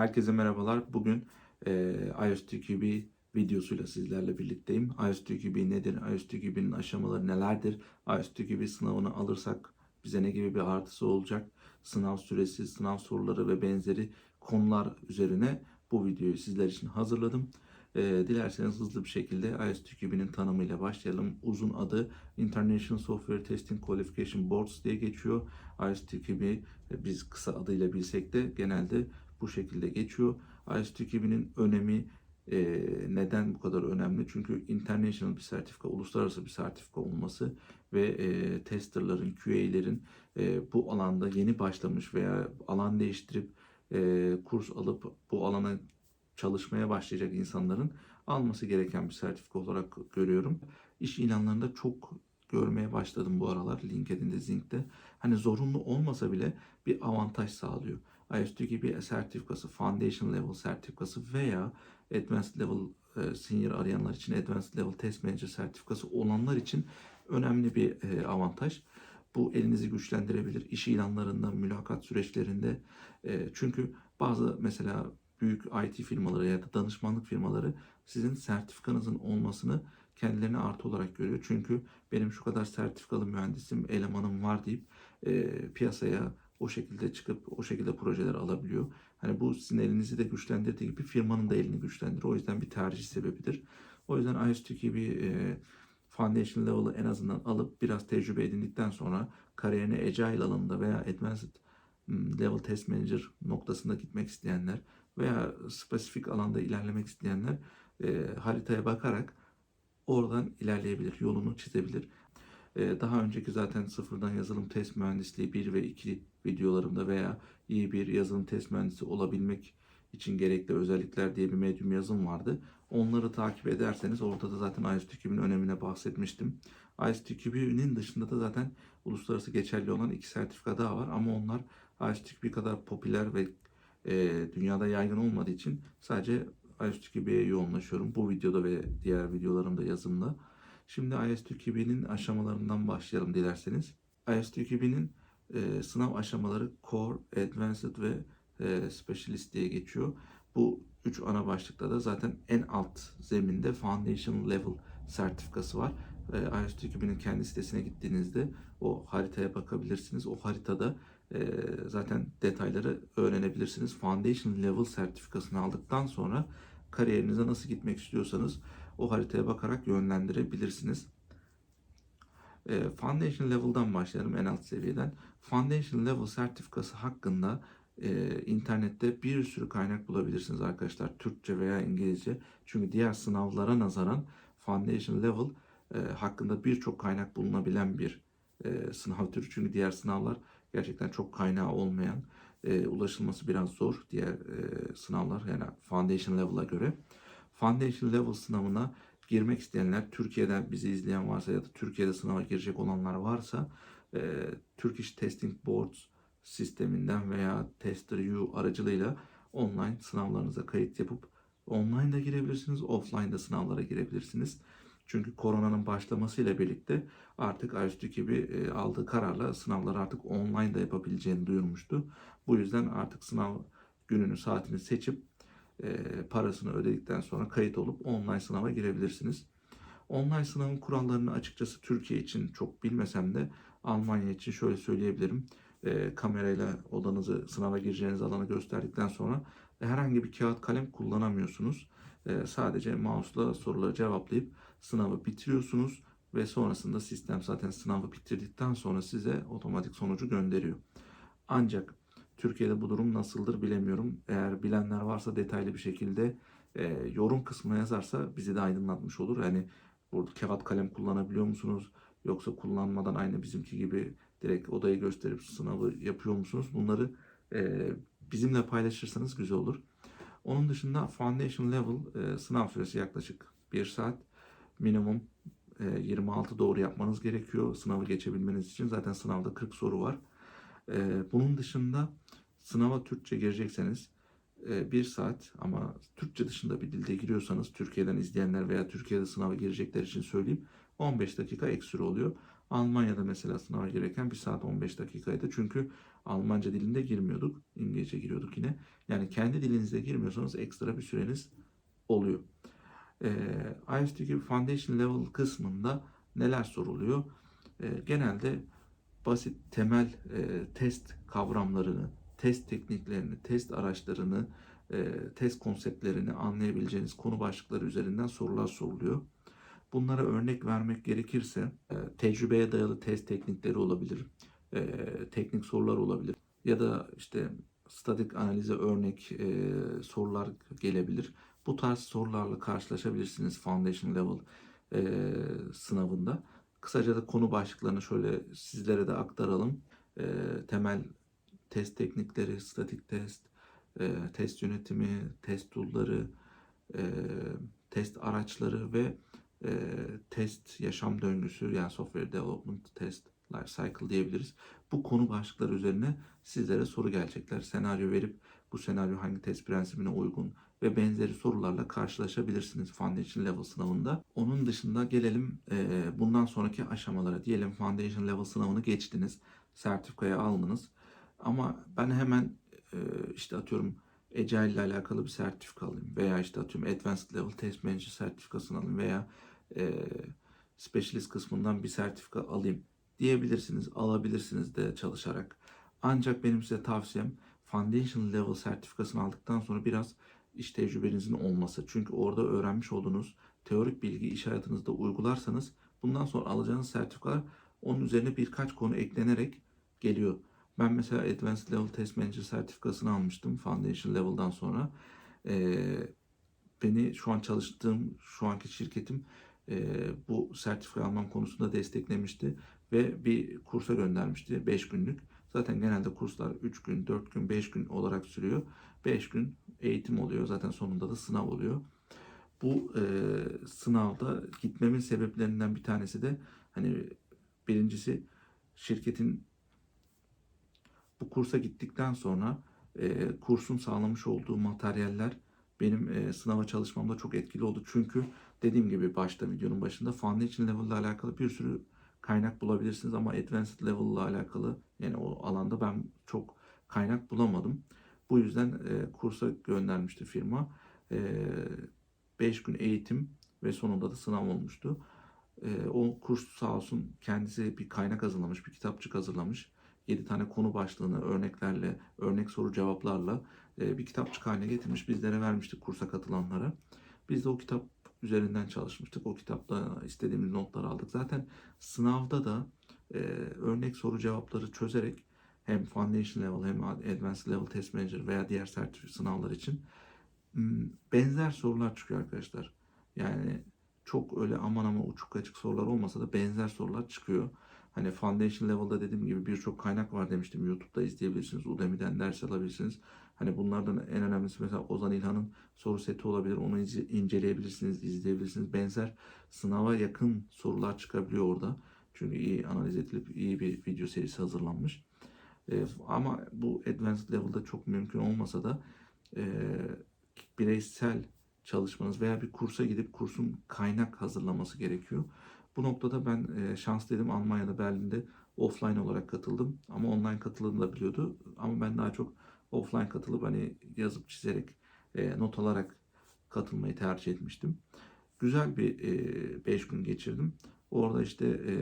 Herkese merhabalar. Bugün e, iOS TQB videosuyla sizlerle birlikteyim. iOS TQB nedir? iOS TQB'nin aşamaları nelerdir? iOS TQB sınavını alırsak bize ne gibi bir artısı olacak? Sınav süresi, sınav soruları ve benzeri konular üzerine bu videoyu sizler için hazırladım. E, dilerseniz hızlı bir şekilde iOS TQB'nin tanımıyla başlayalım. Uzun adı International Software Testing Qualification Boards diye geçiyor. iOS TQB e, biz kısa adıyla bilsek de genelde bu şekilde geçiyor. IS-220'nin önemi e, neden bu kadar önemli? Çünkü international bir sertifika, uluslararası bir sertifika olması ve e, testerların, QA'lerin e, bu alanda yeni başlamış veya alan değiştirip e, kurs alıp bu alana çalışmaya başlayacak insanların alması gereken bir sertifika olarak görüyorum. İş ilanlarında çok görmeye başladım bu aralar LinkedIn'de, Zink'te. Hani zorunlu olmasa bile bir avantaj sağlıyor. IST gibi sertifikası, Foundation Level sertifikası veya Advanced Level e, Senior arayanlar için Advanced Level Test Manager sertifikası olanlar için önemli bir e, avantaj. Bu elinizi güçlendirebilir iş ilanlarında, mülakat süreçlerinde. E, çünkü bazı mesela büyük IT firmaları ya da danışmanlık firmaları sizin sertifikanızın olmasını kendilerine artı olarak görüyor. Çünkü benim şu kadar sertifikalı mühendisim, elemanım var deyip e, piyasaya o şekilde çıkıp o şekilde projeler alabiliyor. Hani bu sizin elinizi de güçlendirdiği gibi firmanın da elini güçlendirir. O yüzden bir tercih sebebidir. O yüzden IST gibi e, foundation level'ı en azından alıp biraz tecrübe edindikten sonra kariyerine agile alanında veya advanced level test manager noktasında gitmek isteyenler veya spesifik alanda ilerlemek isteyenler e, haritaya bakarak oradan ilerleyebilir, yolunu çizebilir. E, daha önceki zaten sıfırdan yazılım test mühendisliği 1 ve 2 videolarımda veya iyi bir yazılım test mühendisi olabilmek için gerekli özellikler diye bir medium yazım vardı. Onları takip ederseniz orada da zaten ISTQB'nin önemine bahsetmiştim. ISTQB'nin dışında da zaten uluslararası geçerli olan iki sertifika daha var ama onlar ISTQB kadar popüler ve e, dünyada yaygın olmadığı için sadece ISTQB'ye yoğunlaşıyorum. Bu videoda ve diğer videolarımda yazımda. Şimdi ISTQB'nin aşamalarından başlayalım dilerseniz. ISTQB'nin e, sınav aşamaları Core, Advanced ve e, Specialist diye geçiyor. Bu üç ana başlıkta da zaten en alt zeminde Foundation Level sertifikası var. E, IST ekibinin kendi sitesine gittiğinizde o haritaya bakabilirsiniz. O haritada e, zaten detayları öğrenebilirsiniz. Foundation Level sertifikasını aldıktan sonra kariyerinize nasıl gitmek istiyorsanız o haritaya bakarak yönlendirebilirsiniz. E, Foundation Level'dan başlayalım en alt seviyeden. Foundation Level sertifikası hakkında e, internette bir sürü kaynak bulabilirsiniz arkadaşlar. Türkçe veya İngilizce. Çünkü diğer sınavlara nazaran Foundation Level e, hakkında birçok kaynak bulunabilen bir e, sınav türü. Çünkü diğer sınavlar gerçekten çok kaynağı olmayan, e, ulaşılması biraz zor diğer e, sınavlar yani Foundation Level'a göre. Foundation Level sınavına girmek isteyenler, Türkiye'den bizi izleyen varsa ya da Türkiye'de sınava girecek olanlar varsa e, Turkish Testing Boards sisteminden veya Tester.u aracılığıyla online sınavlarınıza kayıt yapıp online da girebilirsiniz, offline da sınavlara girebilirsiniz. Çünkü koronanın başlamasıyla birlikte artık IST gibi e, aldığı kararla sınavları artık online da yapabileceğini duyurmuştu. Bu yüzden artık sınav gününü, saatini seçip parasını ödedikten sonra kayıt olup online sınava girebilirsiniz. Online sınavın kurallarını açıkçası Türkiye için çok bilmesem de Almanya için şöyle söyleyebilirim. E, kamerayla odanızı sınava gireceğiniz alanı gösterdikten sonra herhangi bir kağıt kalem kullanamıyorsunuz. E, sadece mouse'la soruları cevaplayıp sınavı bitiriyorsunuz ve sonrasında sistem zaten sınavı bitirdikten sonra size otomatik sonucu gönderiyor. Ancak Türkiye'de bu durum nasıldır bilemiyorum. Eğer bilenler varsa detaylı bir şekilde e, yorum kısmına yazarsa bizi de aydınlatmış olur. Yani burada kağıt kalem kullanabiliyor musunuz? Yoksa kullanmadan aynı bizimki gibi direkt odayı gösterip sınavı yapıyor musunuz? Bunları e, bizimle paylaşırsanız güzel olur. Onun dışında Foundation Level e, sınav süresi yaklaşık 1 saat. Minimum e, 26 doğru yapmanız gerekiyor sınavı geçebilmeniz için. Zaten sınavda 40 soru var. E, bunun dışında sınava Türkçe girecekseniz e, bir saat ama Türkçe dışında bir dilde giriyorsanız Türkiye'den izleyenler veya Türkiye'de sınava girecekler için söyleyeyim 15 dakika ek süre oluyor. Almanya'da mesela sınava girerken 1 saat 15 dakikaydı. Çünkü Almanca dilinde girmiyorduk. İngilizce giriyorduk yine. Yani kendi dilinizde girmiyorsanız ekstra bir süreniz oluyor. Ee, IELTS Foundation Level kısmında neler soruluyor? Ee, genelde basit temel e, test kavramlarını, test tekniklerini, test araçlarını, e, test konseptlerini anlayabileceğiniz konu başlıkları üzerinden sorular soruluyor. Bunlara örnek vermek gerekirse e, tecrübeye dayalı test teknikleri olabilir, e, teknik sorular olabilir ya da işte statik analize örnek e, sorular gelebilir. Bu tarz sorularla karşılaşabilirsiniz Foundation Level e, sınavında. Kısaca da konu başlıklarını şöyle sizlere de aktaralım. E, temel test teknikleri, statik test, e, test yönetimi, test tool'ları, e, test araçları ve e, test yaşam döngüsü yani software development test life cycle diyebiliriz. Bu konu başlıkları üzerine sizlere soru gelecekler. Senaryo verip bu senaryo hangi test prensibine uygun ve benzeri sorularla karşılaşabilirsiniz Foundation Level sınavında. Onun dışında gelelim e, bundan sonraki aşamalara. Diyelim Foundation Level sınavını geçtiniz, sertifikayı aldınız. Ama ben hemen e, işte atıyorum Agile ile alakalı bir sertifika alayım veya işte atıyorum Advanced Level Test Manager sertifikasını alayım veya e, Specialist kısmından bir sertifika alayım diyebilirsiniz, alabilirsiniz de çalışarak. Ancak benim size tavsiyem Foundation Level sertifikasını aldıktan sonra biraz iş tecrübenizin olması. Çünkü orada öğrenmiş olduğunuz teorik bilgi iş hayatınızda uygularsanız bundan sonra alacağınız sertifikalar onun üzerine birkaç konu eklenerek geliyor. Ben mesela Advanced Level Test Manager sertifikasını almıştım Foundation Level'dan sonra. Ee, beni şu an çalıştığım şu anki şirketim e, bu sertifika almam konusunda desteklemişti ve bir kursa göndermişti 5 günlük. Zaten genelde kurslar 3 gün, 4 gün, 5 gün olarak sürüyor. 5 gün eğitim oluyor. Zaten sonunda da sınav oluyor. Bu e, sınavda gitmemin sebeplerinden bir tanesi de hani birincisi şirketin bu kursa gittikten sonra e, kursun sağlamış olduğu materyaller benim e, sınava çalışmamda çok etkili oldu. Çünkü dediğim gibi başta videonun başında Foundation Level ile alakalı bir sürü kaynak bulabilirsiniz ama Advanced Level ile alakalı yani o alanda ben çok kaynak bulamadım. Bu yüzden e, kursa göndermişti firma. 5 gün eğitim ve sonunda da sınav olmuştu. E, o kurs sağ olsun kendisi bir kaynak hazırlamış, bir kitapçık hazırlamış. 7 tane konu başlığını örneklerle, örnek soru cevaplarla e, bir kitapçık haline getirmiş. Bizlere vermiştik kursa katılanlara. Biz de o kitap üzerinden çalışmıştık. O kitapta istediğimiz notları aldık. Zaten sınavda da e, örnek soru cevapları çözerek hem Foundation Level hem Advanced Level Test Manager veya diğer sertifika sınavlar için m, benzer sorular çıkıyor arkadaşlar. Yani çok öyle aman ama uçuk açık sorular olmasa da benzer sorular çıkıyor. Hani Foundation Level'da dediğim gibi birçok kaynak var demiştim. YouTube'da izleyebilirsiniz. Udemy'den ders alabilirsiniz. Hani bunlardan en önemlisi mesela Ozan İlhan'ın soru seti olabilir. Onu ince- inceleyebilirsiniz, izleyebilirsiniz. Benzer sınava yakın sorular çıkabiliyor orada. Çünkü iyi analiz edilip iyi bir video serisi hazırlanmış. Ee, ama bu advanced level'da çok mümkün olmasa da e, bireysel çalışmanız veya bir kursa gidip kursun kaynak hazırlaması gerekiyor. Bu noktada ben e, şanslıydım. Almanya'da, Berlin'de offline olarak katıldım. Ama online katıldığını da biliyordu. Ama ben daha çok offline katılıp hani yazıp çizerek, e, not alarak katılmayı tercih etmiştim. Güzel bir 5 gün geçirdim. Orada işte e,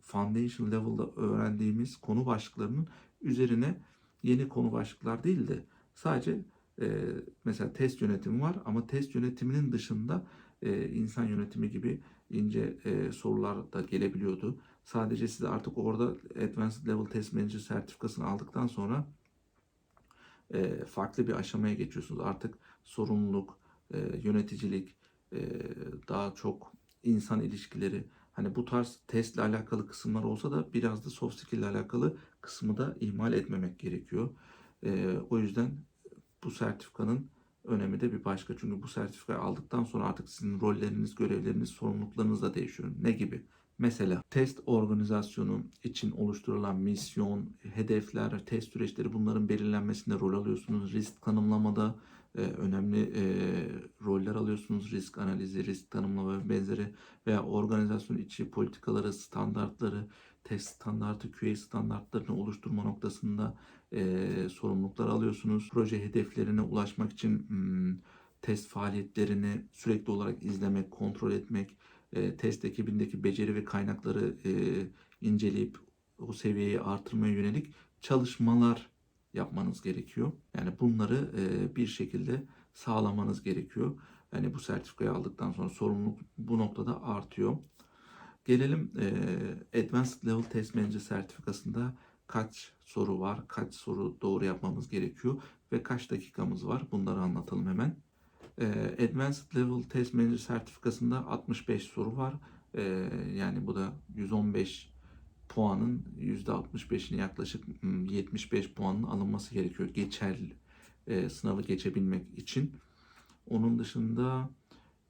foundation level'da öğrendiğimiz konu başlıklarının üzerine yeni konu başlıklar değil de sadece e, mesela test yönetimi var ama test yönetiminin dışında e, insan yönetimi gibi ince e, sorular da gelebiliyordu. Sadece siz artık orada Advanced Level Test Manager sertifikasını aldıktan sonra e, farklı bir aşamaya geçiyorsunuz. Artık sorumluluk, e, yöneticilik, e, daha çok insan ilişkileri, hani bu tarz testle alakalı kısımlar olsa da biraz da soft skill ile alakalı kısmı da ihmal etmemek gerekiyor. E, o yüzden bu sertifikanın önemi de bir başka. Çünkü bu sertifikayı aldıktan sonra artık sizin rolleriniz, görevleriniz, sorumluluklarınız da değişiyor. Ne gibi? Mesela test organizasyonu için oluşturulan misyon, hedefler, test süreçleri bunların belirlenmesinde rol alıyorsunuz. Risk tanımlamada e, önemli e, roller alıyorsunuz. Risk analizi, risk tanımlama ve benzeri veya organizasyon içi politikaları, standartları, test standartı, QA standartlarını oluşturma noktasında e, sorumluluklar alıyorsunuz. Proje hedeflerine ulaşmak için hmm, test faaliyetlerini sürekli olarak izlemek, kontrol etmek, e, test ekibindeki beceri ve kaynakları e, inceleyip o seviyeyi artırmaya yönelik çalışmalar yapmanız gerekiyor. Yani bunları e, bir şekilde sağlamanız gerekiyor. Yani bu sertifikayı aldıktan sonra sorumluluk bu noktada artıyor. Gelelim e, Advanced Level Test Manager sertifikasında kaç soru var, kaç soru doğru yapmamız gerekiyor ve kaç dakikamız var bunları anlatalım hemen. E, Advanced Level Test Manager sertifikasında 65 soru var. E, yani bu da 115 puanın %65'ini yaklaşık hmm, 75 puanın alınması gerekiyor geçerli e, sınavı geçebilmek için. Onun dışında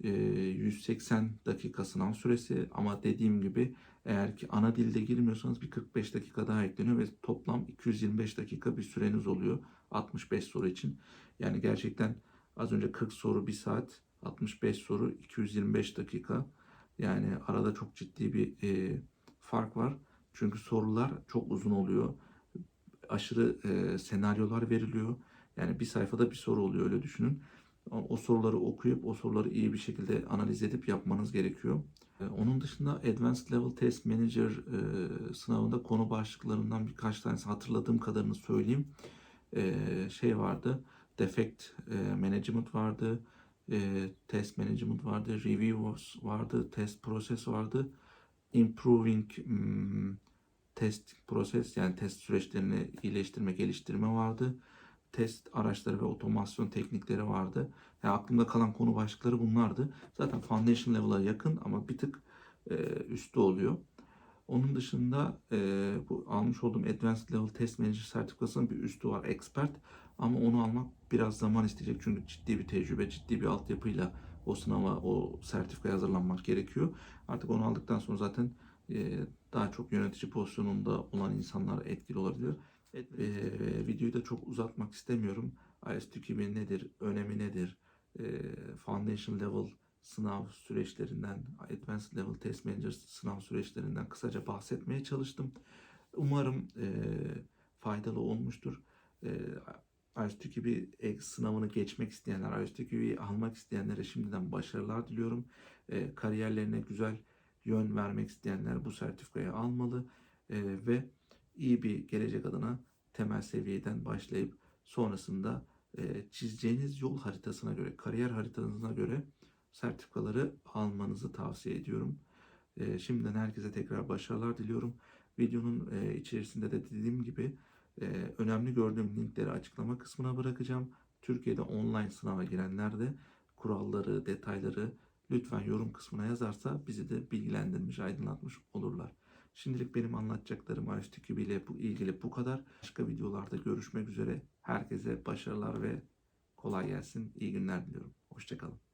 e, 180 dakika sınav süresi ama dediğim gibi eğer ki ana dilde girmiyorsanız bir 45 dakika daha ekleniyor ve toplam 225 dakika bir süreniz oluyor 65 soru için. Yani gerçekten az önce 40 soru 1 saat 65 soru 225 dakika yani arada çok ciddi bir e, fark var. Çünkü sorular çok uzun oluyor. Aşırı e, senaryolar veriliyor. Yani bir sayfada bir soru oluyor öyle düşünün. O, soruları okuyup o soruları iyi bir şekilde analiz edip yapmanız gerekiyor. E, onun dışında Advanced Level Test Manager e, sınavında konu başlıklarından birkaç tanesi hatırladığım kadarını söyleyeyim. E, şey vardı. Defect e, Management vardı. E, test Management vardı. Review vardı. Test Process vardı. Improving hmm, test proses yani test süreçlerini iyileştirme, geliştirme vardı. Test araçları ve otomasyon teknikleri vardı. Yani aklımda kalan konu başlıkları bunlardı. Zaten foundation level'a yakın ama bir tık e, üstü oluyor. Onun dışında e, bu almış olduğum Advanced Level Test Manager sertifikasının bir üstü var Expert. Ama onu almak biraz zaman isteyecek çünkü ciddi bir tecrübe, ciddi bir altyapıyla o sınava, o sertifikaya hazırlanmak gerekiyor. Artık onu aldıktan sonra zaten e, daha çok yönetici pozisyonunda olan insanlar etkili olabilir. E, videoyu da çok uzatmak istemiyorum. IST 2000 nedir, önemi nedir, e, Foundation Level sınav süreçlerinden, Advanced Level Test Manager sınav süreçlerinden kısaca bahsetmeye çalıştım. Umarım e, faydalı olmuştur. E, IST gibi sınavını geçmek isteyenler, IST gibi almak isteyenlere şimdiden başarılar diliyorum. E, kariyerlerine güzel yön vermek isteyenler bu sertifikayı almalı e, ve iyi bir gelecek adına temel seviyeden başlayıp sonrasında e, çizeceğiniz yol haritasına göre, kariyer haritanıza göre sertifikaları almanızı tavsiye ediyorum. E, şimdiden herkese tekrar başarılar diliyorum. Videonun e, içerisinde de dediğim gibi e, önemli gördüğüm linkleri açıklama kısmına bırakacağım. Türkiye'de online sınava girenler de kuralları, detayları lütfen yorum kısmına yazarsa bizi de bilgilendirmiş, aydınlatmış olurlar. Şimdilik benim anlatacaklarım ISTQB ile bu ilgili bu kadar. Başka videolarda görüşmek üzere. Herkese başarılar ve kolay gelsin. İyi günler diliyorum. Hoşçakalın.